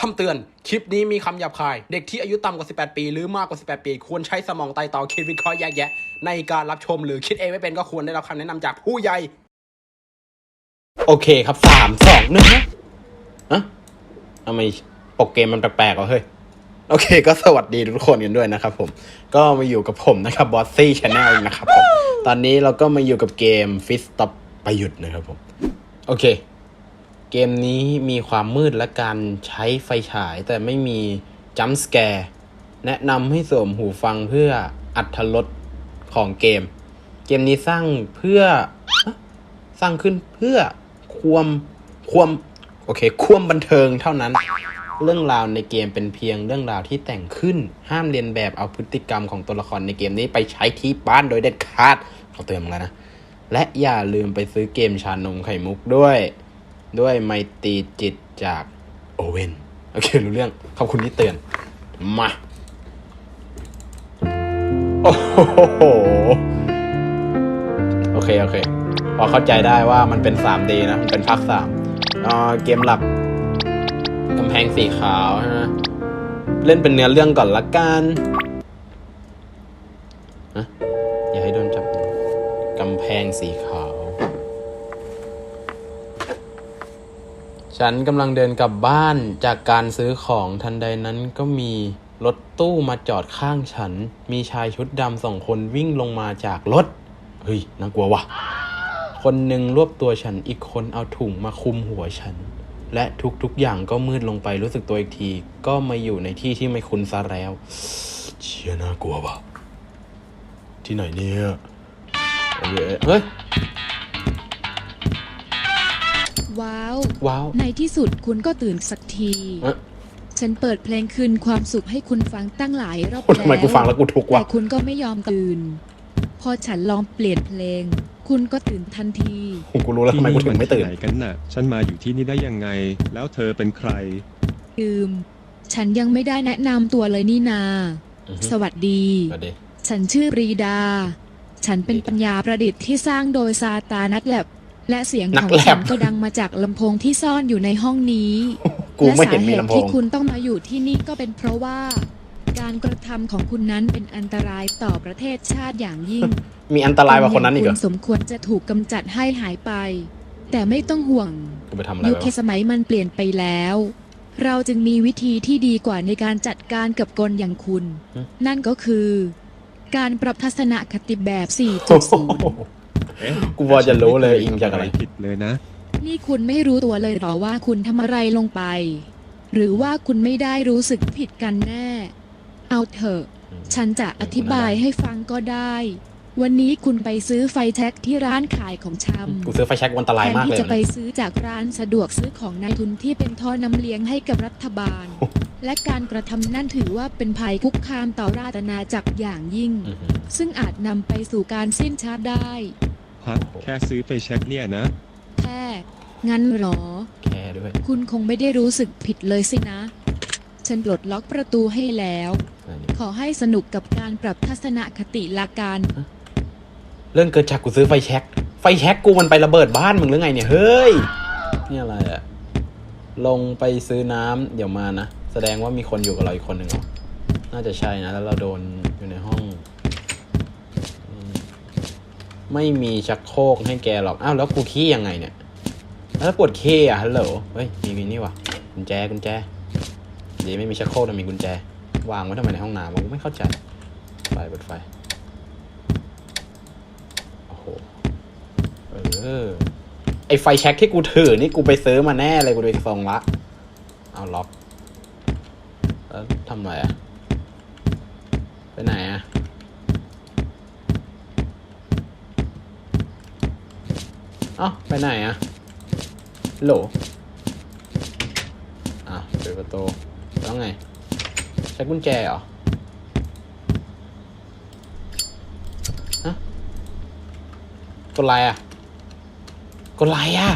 คำเตือน คลิปนี้มีคำหยาบคาย เด็กที่อายุต่ำกว่า 18 ปี หรือมากกว่า 18 ปี ควรใช้สมองไต่ต่อคิดวิเคราะห์แยกแยะ ในการรับชมหรือคิดเองไม่เป็นก็ควรได้รับคำแนะนำจากผู้ใหญ่ โอเคครับสามสองหนึ่งนะอะทำไมปกเกมมันแปลกๆวะเฮ้ย โอเค ก็สวัสดีทุกคนกันด้วยนะครับผม ก็มาอยู่กับผมนะครับบอสซี่ชาแนลนะครับผม ตอนนี้เราก็มาอยู่กับเกมฟิสต็อปประยุทธ์นะครับผม โอเค เกมนี้มีความมืดและการใช้ไฟฉายแต่ไม่มีจัมป์สแกร์แนะนำให้สวมหูฟังเพื่ออัธรสของเกม เกมนี้สร้างเพื่อสร้างขึ้นเพื่อความความโอเคความบันเทิงเท่านั้น เรื่องราวในเกมเป็นเพียงเรื่องราวที่แต่งขึ้นห้ามเรียนแบบเอาพฤติกรรมของตัวละครในเกมนี้ไปใช้ที่บ้านโดยเด็ดขาดเขาเตือนมาแล้วนะ และอย่าลืมไปซื้อเกมชานมไข่มุกด้วย ด้วยไมตีจิตจากโอเว่นโอเค รู้เรื่อง ขอบคุณที่เตือน มา โอ้โห โอเค โอเค พอเข้าใจได้ว่ามันเป็น 3D นะ มันเป็นภาค3อ่าเกมหลักกำแพงสีขาวฮะเล่นเป็นเนื้อเรื่องก่อนละกันฮะอย่าให้โดนจับกำแพงสีขาว ฉันกำลังเดินกลับบ้านจากการซื้อของทันใดนั้นก็มีรถตู้มาจอดข้างฉัน มีชายชุดดำสองคนวิ่งลงมาจากรถ เฮ้ย น่ากลัวว่ะ คนหนึ่งรวบตัวฉันอีกคนเอาถุงมาคุมหัวฉัน และทุกๆอย่างก็มืดลงไปรู้สึกตัวอีกที ก็มาอยู่ในที่ที่ไม่คุ้นซะแล้ว เชี่ยน่ากลัวว่ะ ที่ไหนเนี่ยเอ้ยเฮ้ย ว้าว ว้าว ในที่สุดคุณก็ตื่นสักที เอ๊ะ ฉันเปิดเพลงคืนความสุขให้คุณฟังตั้งหลายรอบทำไมกูฟังแล้วกูทุกข์แต่วะคุณก็ไม่ยอมตื่น พอฉันลองเปลี่ยนเพลง คุณก็ตื่นทันทีกูรู้แล้วทำไมกูถึงไม่ตื่น ที่ไหนกันน่ะ ฉันมาอยู่ที่นี่ได้ยังไง แล้วเธอเป็นใครอืมฉันยังไม่ได้แนะนำตัวเลยนี่นา อือฮึ สวัสดีสวัสดีฉันชื่อปรีดา ฉันเป็นปรีดาปัญญาประดิษฐ์ที่สร้างโดยซาตานักแลบ และเสียงนัขกองแลบฉันก็ดังมาจากลำโพงที่ซ่อนอยู่ในห้องนี้กูไม่เห็นมีและสาลำโพตุที่งคุณต้องมาอยู่ที่นี่ก็เป็นเพราะว่า การกระทำของคุณนั้นเป็นอันตรายต่อประเทศชาติอย่างยิ่ง มีอันตรายกว่าคนนั้นอีกเหรอคุณสมควรจะถูกกำจัดให้หายไป แต่ไม่ต้องห่วงกูไปทำอะไรยุควะสมัยมันเปลี่ยนไปแล้ว เราจึงมีวิธีที่ดีกว่าในการจัดการกับกลอย่างคุณ นั่นก็คือ การปรับทัศนคติแบบโอ้โห4.0เอ๊ะ กูพอจะรู้เลยอิงจากอะไร ผิดเลยนะ นี่คุณไม่รู้ตัวเลยเหรอว่าคุณทำอะไรลงไป หรือว่าคุณไม่ได้รู้สึกผิดกันแน่ เอาเถอะ ฉันจะอธิบายให้ฟังก็ได้ วันนี้คุณไปซื้อไฟแท็กที่ร้านขายของชำ กูซื้อไฟแช็กวันตรายแทนมากที่เลยจะไปนะซื้อจากร้านสะดวกซื้อของนายทุนที่เป็นท่อน้ำเลี้ยงให้กับรัฐบาล และการกระทำนั่นถือว่าเป็นภัยคุกคามต่อราชอาณาจักรอย่างยิ่งอื้อหือซึ่งอาจนำไปสู่การสิ้นชาติได้ พักแค่ซื้อไปเช็คเนี่ยนะ แค่งั้นเหรอ แค่ด้วย คุณคงไม่ได้รู้สึกผิดเลยสินะ ฉันปลดล็อกประตูให้แล้วอันนี้ขอให้สนุกกับการปรับทัศนคติละกัน เรื่องเกิดจากกูซื้อไฟแช็กไฟแช็กกูมันไประเบิดบ้านมึงหรือไงเนี่ย เฮ้ย นี่อะไรอะลงไปซื้อน้ำเดี๋ยวมานะ แสดงว่ามีคนอยู่กับเราอีกคนหนึ่งเหรอ น่าจะใช่นะ แล้วเราโดนอยู่ในห้องอืม ไม่มีชักโครกให้แกหรอก อ้าวแล้วกูขี้ยังไงเนี่ย แล้วปวดเคอะฮัลโหล เฮ้ย มีมีนี่วะกุญแจกุญแจดีไม่มีชักโครกแต่มีกุญแจ วางไว้ทำไมในห้องน้ำวะไม่เข้าใจ ไฟเปิดไฟ โอ้โห เออ ไอไฟแช็กที่กูถือนี่กูไปซื้อมาแน่เลยกูดูอีกทรงละ เอาล็อก แล้วทำไรอะ ไปไหนอะ เอ้าไปไหนอะโหลอะเปิดประตูแล้วไง ใช้กุญแจเหรอฮะกดไลค์อะกดไลค์อะ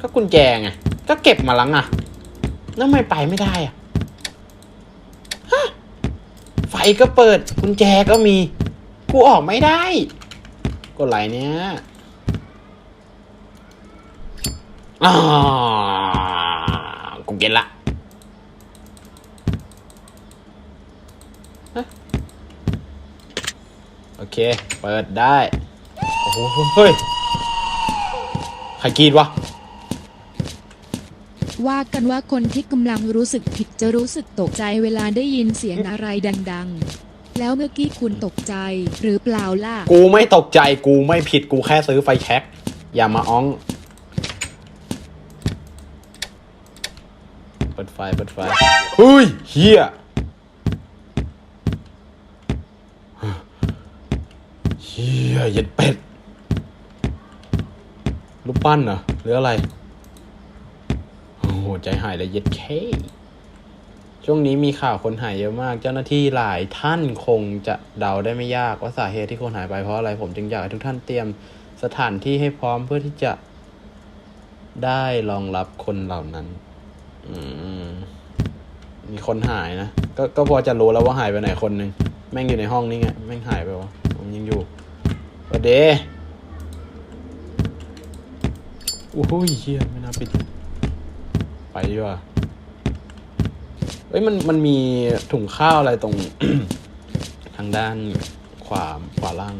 ก็กุญแจไง ก็เก็บมาแล้วไงแล้วทำไมไปไม่ได้อะฮะไฟก็เปิดกุญแจก็มี กูออกไม่ได้ กดไหลเนี้ยอ่าเย็นละฮะโอเค เปิดได้ โอ้โห เฮ้ย ใครกรีดวะ ว่ากันว่าคนที่กำลังรู้สึกผิดจะรู้สึกตกใจเวลาได้ยินเสียงอะไรดัง ๆ แล้วเมื่อกี้คุณตกใจ หรือเปล่าล่ะ กูไม่ตกใจกูไม่ผิดกูแค่ซื้อไฟแช็กอย่ามาอ้อง เปิดไฟเปิดไฟเฮ้ยเฮียเฮียเย็ดเป็ดรูปปั้นเหรอหรืออะไร โอ้โห ใจหายเลยเย็ดเค ช่วงนี้มีข่าวคนหายเยอะมาก เจ้าหน้าที่หลายท่านคงจะเดาได้ไม่ยากว่าสาเหตุที่คนหายไปเพราะอะไรผมจึงอยากให้ทุกท่านเตรียมสถานที่ให้พร้อมเพื่อที่จะได้รองรับคนเหล่านั้น อืมมีคนหายนะก็ก็พอจะรู้แล้วว่าหายไปไหนคนหนึ่งแม่งอยู่ในห้องนี้ไงแม่งหายไปวะผมยังอยู่สวัสดีโอ้ยเฮียไม่น่าปิด ไปดีกว่า เอ้ยมันมันมีถุงข้าวอะไรตรง ทางด้านขวาขวาล่าง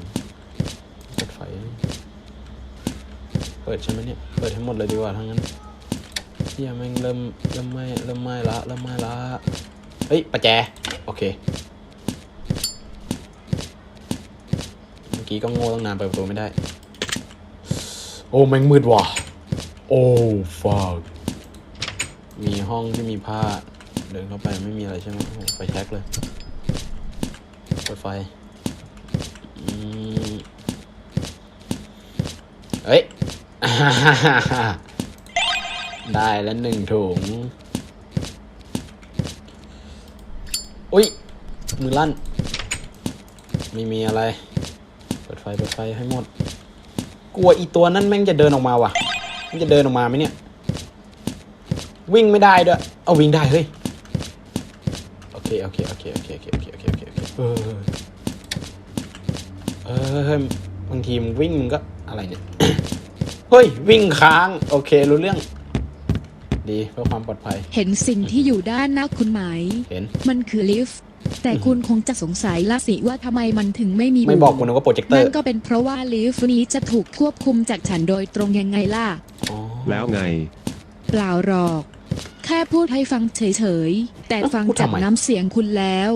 เปิดไฟ เปิดใช่ไหมเนี่ย เปิดให้หมดเลยดีกว่าทั้งนั้นเฮียแม่งเริ่มเริ่มไหม้เริ่มไหม้ละเริ่มไหม้ละเฮ้ยประแจ โอเค เมื่อกี้ก็โง่ตั้งนานเปิดประตูไม่ได้ โอ้แม่งมืดว่ะ โอ้ฟักมีห้องที่มีผ้า เดินเข้าไปไม่มีอะไรใช่ไหมไฟแช็กเลยเปิดไฟเฮ้ย ได้แล้วหนึ่งถุง อุ้ย มือลั่น ไม่มีอะไร เปิดไฟ เปิดไฟให้หมด กลัวอีตัวนั่นแม่งจะเดินออกมาว่ะ มันจะเดินออกมาไหมเนี่ย วิ่งไม่ได้ด้วย เอาวิ่งได้เฮ้ย เคโอเคโอเคโอเคโอเคโอเคโอเคโอเคโอเคเออเออเฮ้ยบางทีมึงวิ่งมึงก็อะไรเนี่ยเฮ้ยวิ่งค้าง โอเค รู้เรื่อง ดีเพื่อความปลอดภัย เห็นสิ่งที่อยู่ด้านหน้าคุณไหมเห็น มันคือลิฟต์แต่คุณคงจะสงสัยละสิว่าทำไมมันถึงไม่มีไม่บอกกูนะว่าโปรเจคเตอนั่ร์นก็เป็นเพราะว่าลิฟต์นี้จะถูกควบคุมจากฉันโดยตรงยังไงล่ะอ๋อแล้วไง เปล่าหรอก แค่พูดให้ฟังเฉยๆ แต่ฟังจากน้ำเสียงคุณแล้ว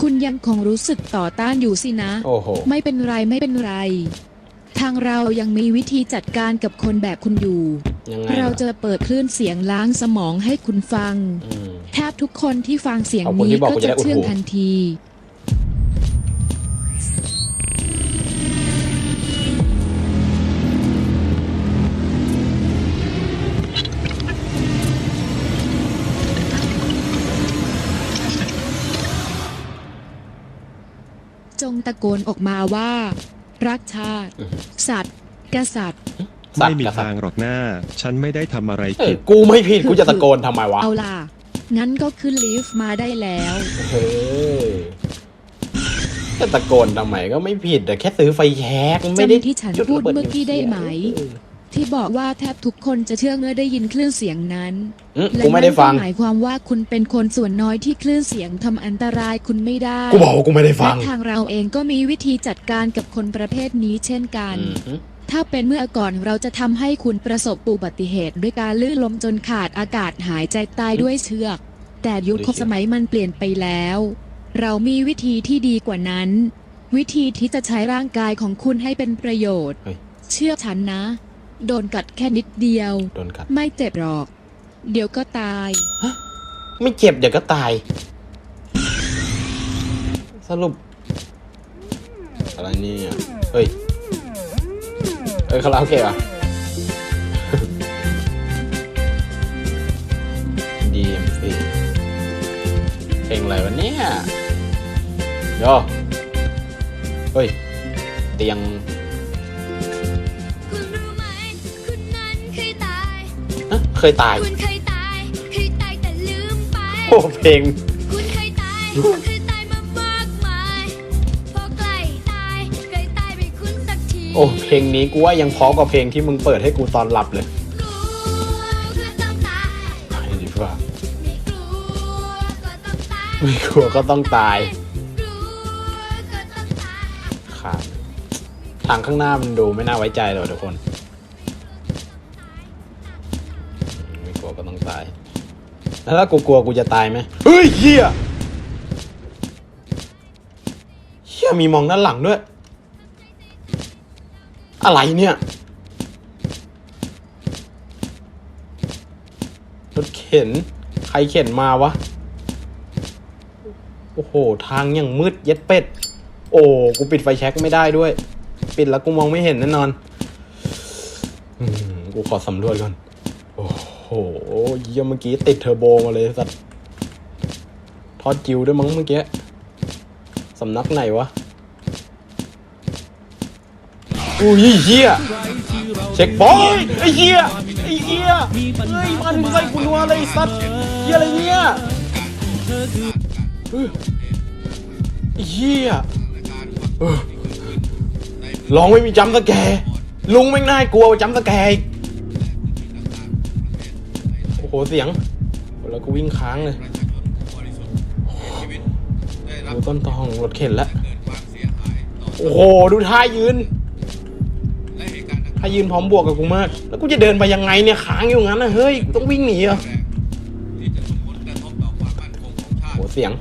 คุณยังคงรู้สึกต่อต้านอยู่สินะ โอ้โห ไม่เป็นไรไม่เป็นไร ทางเรายังมีวิธีจัดการกับคนแบบคุณอยู่ ยังไงเราล่ะจะเปิดคลื่นเสียงล้างสมองให้คุณฟัง อืม แทบทุกคนที่ฟังเสียงขอบคุณนี้ที่บอกก็กูจะจะได้อุดเชื่องหูทันที ตะโกนออกมาว่า รักชาติ สัตว์ กษัตริย์ สัตไม่ว์มีกับสัตทางว์หรอกหน้า ฉันไม่ได้ทำอะไรเอ้ยผิดกูไม่ผิดกูจะตะโกนทำไมวะเอาล่ะ งั้นก็ขึ้นลิฟต์มาได้แล้ว เฮ้ยจะตะโกนทำไมก็ไม่ผิดแต่แค่ซื้อไฟแช็กไม่ได้จำที่ฉันจุพูดระบิเมื่อกี้ได้ไหมเออ ที่บอกว่าแทบทุกคนจะเชื่อเมื่อได้ยินคลื่นเสียงนั้นอืมและกูไม่ได้ฟังนั่นก็หมายความว่าคุณเป็นคนส่วนน้อยที่คลื่นเสียงทำอันตรายคุณไม่ได้กูบอกว่ากูไม่ได้ฟัและงทางเราเองก็มีวิธีจัดการกับคนประเภทนี้เช่นกัน อืมฮึถ้าเป็นเมื่อก่อนเราจะทำให้คุณประสบอุบัติเหตุ ด้วยการลื่นล้มจนขาดอากาศหายใจตายด้วยเชือก แต่ยุคสมัยมันเปลี่ยนไปแล้ว เรามีวิธีที่ดีกว่านั้น วิธีที่จะใช้ร่างกายของคุณให้เป็นประโยชน์เฮ้ยเชื่อฉันนะ โดนกัดแค่นิดเดียว โดนกัด ไม่เจ็บหรอก เดี๋ยวก็ตาย ไม่เจ็บเดี๋ยวก็ตาย สรุป อะไรเนี่ย เฮ้ย เอ้ยคาราโอเกะอะ DMC เพลงอะไรวะเนี่ยโยเฮ้ย เตียง เคยตาย คุณเคยตายเคยตายแต่ลืมไป โอ้เพลง คุณเคยตายคุณเคยตายมามากมาย พอใกล้ตายใกล้ตายไม่คุ้นสักทีโอ้เพลงนี้กูว่ายังเพราะกว่าเพลงที่มึงเปิดให้กูตอนหลับเลยกลัวคือต้องตายไปดีกว่าไม่กลัวก็ต้องตายกลัวก็ต้องตาย ครับทางข้างหน้ามันดูไม่น่าไว้ใจเลยว่ะทุกคน แล้วถ้ากูกลัวกูจะตายไหมเฮ้ยเฮียเฮียมีมองด้านหลังด้วย อะไรเนี่ยรถเข็น ใครเข็นมาวะ โอ้โห ทางยังมืดเย็ดเป็ด โอ้ กูปิดไฟแช็กไม่ได้ด้วย ปิดแล้วกูมองไม่เห็นแน่นอนอมกูขอสำรวจก่อน โหเยี่ยมเมื่อกี้ติดเทอร์โบมาเลยสัตว์ทอดจิวด้วยมั้งเมื่อกี้ สำนักไหนวะ อุ้ยเฮียเช็คบอยไอ้เฮียไอ้เฮียเฮ้ยมาถึงใส่กูนัวเลยไอ้สัตว์เฮียอะไรเนี่ยเฮ้ยไอ้เฮียเออลองไม่มีจำสแกลุงไม่งน่ากลัวจำสแกอีก เสียงแล้วกูวิ่งค้างเลยโอ้โหต้นตองรถเข็นแล้วโอ้โห ดูท่ายืนถ้ายืนพร้อมบวกกับกูมาก แล้วกูจะเดินไปยังไงเนี่ยค้างอยู่งั้นนะเฮ้ยต้องวิ่งหนีเหรอโหเสียง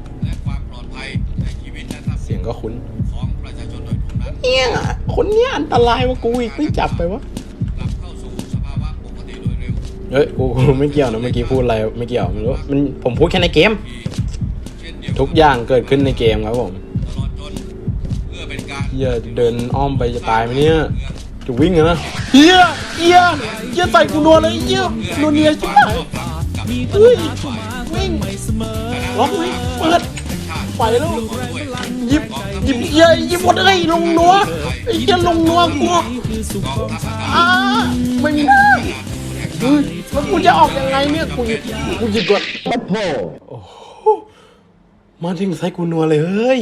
เสียงก็คุ้นเนี่ยคนเนี้ยอันตรายว่ากูอีกไม่จับไปวะ เฮ้ยกูกูไม่เกี่ยวนะเมื่อกี้พูดอะไรไม่เกี่ยวไม่รู้มันผมพูดแค่ในเกมทุกอย่างเกิดขึ้นในเกมครับผมเฮียเดินอ้อมไปจะตายไหมเนี่ยจะวิ่งเหรอเฮียเฮียเฮียใส่กูนัวเลยเฮียนัวเนียชิบหายเฮ้ยวิ่งล็อกไหมเปิดไปแล้วหยิบหยิบเฮียหยิบหมดเลยลงนัวไอ้เฮียลงนัวกูอ่าไม่มีเฮ้ย แล้วกูจะออกยังไงเนี่ยกูหยิบกูหยิบก่อนโอ้โหมาถึงใส่กูนัวเลยเฮ้ย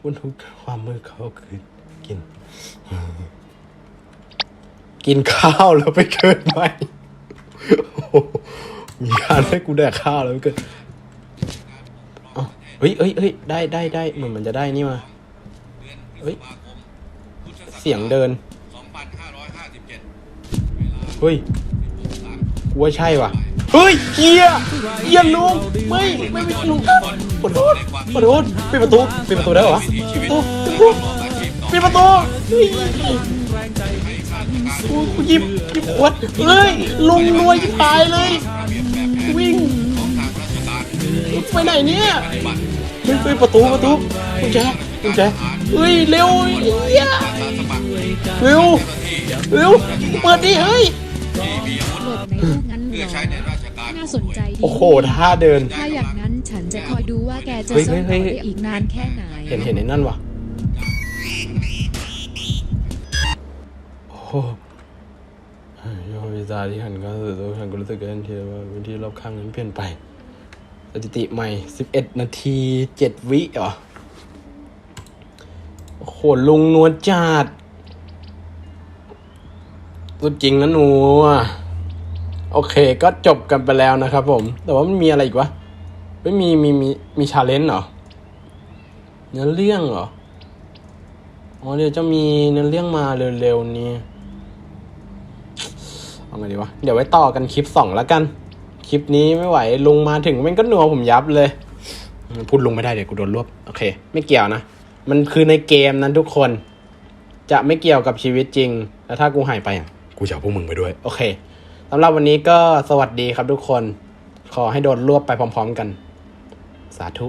คุณทุกความมือเขาคือกิน กินข้าวแล้วไปเกิดใหม่มีการให้กูแดกข้าวแล้วไปเกิดเฮ้ยเฮ้ยเฮ้ยได้ได้ได้เหมือนมันจะได้นี่มาเฮ้ย เสียงเดิน เฮ้ย ว่าใช่ว่ะ เฮ้ยเฮียเฮียลุงไม่ไม่ไม่ลุงขอโทษขอโทษปิดประตูปิดประตูได้เหรอวะปิดประตูปิดประตูปิดประตูเฮ้ยกูกูหยิบหยิบขวดเฮ้ยลุงรวยที่ตายเลย วิ่งไปไหนเนี่ยเฮ้ยประตูประตูกุญแจกุญแจเฮ้ยเร็วเฮียเร็วเร็วเปิดดิเฮ้ย หลบในพวกนั้นเหรอน่าสนใจดีโอ้โหท่าเดิน ถ้าอย่างนั้นฉันจะคอยดูว่าแกจะเฮ้ยซ่อนเฮ้ต่ยอเฮ้ยได้อีกนานแค่ไหน เห็นเห็นในนั่นวะโอ้โหยอดวิชาที่หันก็รู้สึกตัวฉันก็รู้สึกกันทีว่าพื้นที่รอบข้างนั้นเปลี่ยนไป สถิติใหม่ 11 นาที 7 วิเหรอ โอ้โหลุงนวลจัด สุดจริงนะหนูโอเค ก็จบกันไปแล้วนะครับผม แต่ว่ามันมีอะไรอีกวะ ไม่มีมีมีมีชาเลนจ์เหรอ เนื้อเรื่องเหรอ อ๋อเดี๋ยวจะมีเนื้อเรื่องมาเร็วๆนี้เอาไงดีวะ เดี๋ยวไว้ต่อกันคลิปสองแล้วกัน คลิปนี้ไม่ไหวลุงมาถึงมันก็หนัวผมยับเลย พูดลุงไม่ได้เดี๋ยวกูโดนรวบ โอเค ไม่เกี่ยวนะ มันคือในเกมนั้นทุกคน จะไม่เกี่ยวกับชีวิตจริง แล้วถ้ากูหายไปอะ กูจะเอาพวกมึงไปด้วย โอเคสำหรับวันนี้ก็สวัสดีครับทุกคน ขอให้โดนรวบไปพร้อม ๆ กัน สาธุ